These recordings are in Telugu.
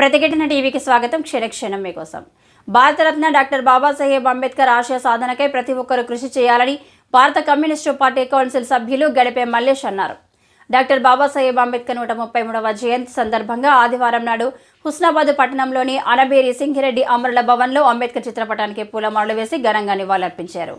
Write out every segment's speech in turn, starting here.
ప్రతిఘటన టీవీకి స్వాగతం. క్షణక్షణం మీకోసం. భారతరత్న డాక్టర్ బాబాసాహెబ్ అంబేద్కర్ ఆశయ సాధనకై ప్రతి ఒక్కరూ కృషి చేయాలని భారత కమ్యూనిస్టు పార్టీ కౌన్సిల్ సభ్యులు గడిపే మల్లేష్ అన్నారు. డాక్టర్ బాబాసాహెబ్ అంబేద్కర్ నూట ముప్పై మూడవ జయంతి సందర్భంగా ఆదివారం నాడు హుస్నాబాద్ పట్టణంలోని అనబేరి సింగిరెడ్డి అమరుల భవన్లో అంబేద్కర్ చిత్రపటానికి పూలమాలలు వేసి ఘనంగా నివాళులర్పించారు.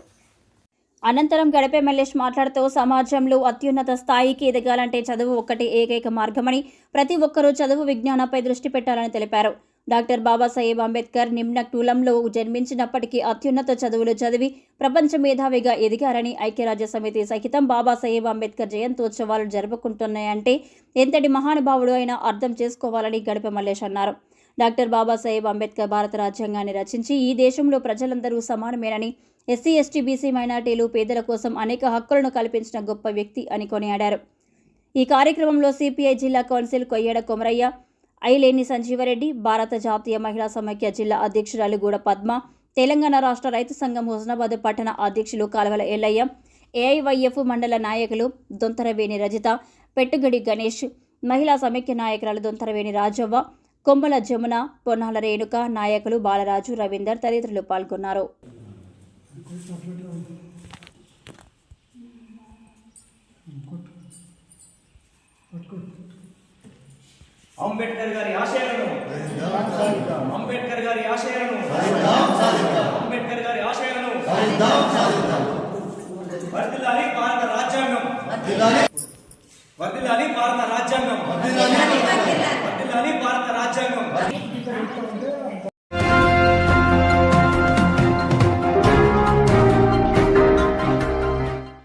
అనంతరం గడపే మల్లేష్ మాట్లాడుతూ సమాజంలో అత్యున్నత స్థాయికి ఎదగాలంటే చదువు ఒక్కటి ఏకైక మార్గమని ప్రతి ఒక్కరూ చదువు విజ్ఞానంపై దృష్టి పెట్టాలని తెలిపారు. డాక్టర్ బాబాసాహెబ్ అంబేద్కర్ నిమ్న కులంలో జన్మించినప్పటికీ అత్యున్నత చదువులు చదివి ప్రపంచ మేధావిగా ఎదిగారని ఐక్యరాజ్య సమితి సహితం బాబాసాహెబ్ అంబేద్కర్ జయంతోత్సవాలు జరుపుకుంటున్నాయంటే ఎంతటి మహానుభావుడు అయినా అర్థం చేసుకోవాలని గడప మల్లేష్ అన్నారు. డాక్టర్ బాబాసాహెబ్ అంబేద్కర్ భారత రాజ్యాంగాన్ని రచించి ఈ దేశంలో ప్రజలందరూ సమానమేనని ఎస్సీ ఎస్టీ బీసీ మైనార్టీలు పేదల కోసం అనేక హక్కులను కల్పించిన గొప్ప వ్యక్తి అని కొనియాడారు. ఈ కార్యక్రమంలో సిపిఐ జిల్లా కౌన్సిల్ కొయ్యడ కొమరయ్య ఐలేని సంజీవరెడ్డి భారత జాతీయ మహిళా సమైక్య జిల్లా అధ్యక్షురాలు గూడ పద్మ తెలంగాణ రాష్ట్ర రైతు సంఘం హుజనాబాద్ పట్టణ అధ్యక్షులు కాలువల ఎల్లయ్య ఏఐవైఎఫ్ మండల నాయకులు దొంతరవేణి రజిత పెట్టుగడి గణేష్ మహిళా సమైక్య నాయకురాలు దొంతరవేణి రాజవ్వ కొమ్మల జమున పొన్నాల రేణుక నాయకులు బాలరాజు రవీందర్ తదితరులు పాల్గొన్నారు. అంబేద్కర్ గారి ఆశయాలను. అంబేద్కర్ గారి ఆశయాలను. అంబేద్కర్ గారి ఆశయాలను. భారత రాజ్యాంగం. వర్ధిల్లాలి భారత రాజ్యాంగం. వర్ధిల్లాలి భారత రాజ్యాంగం.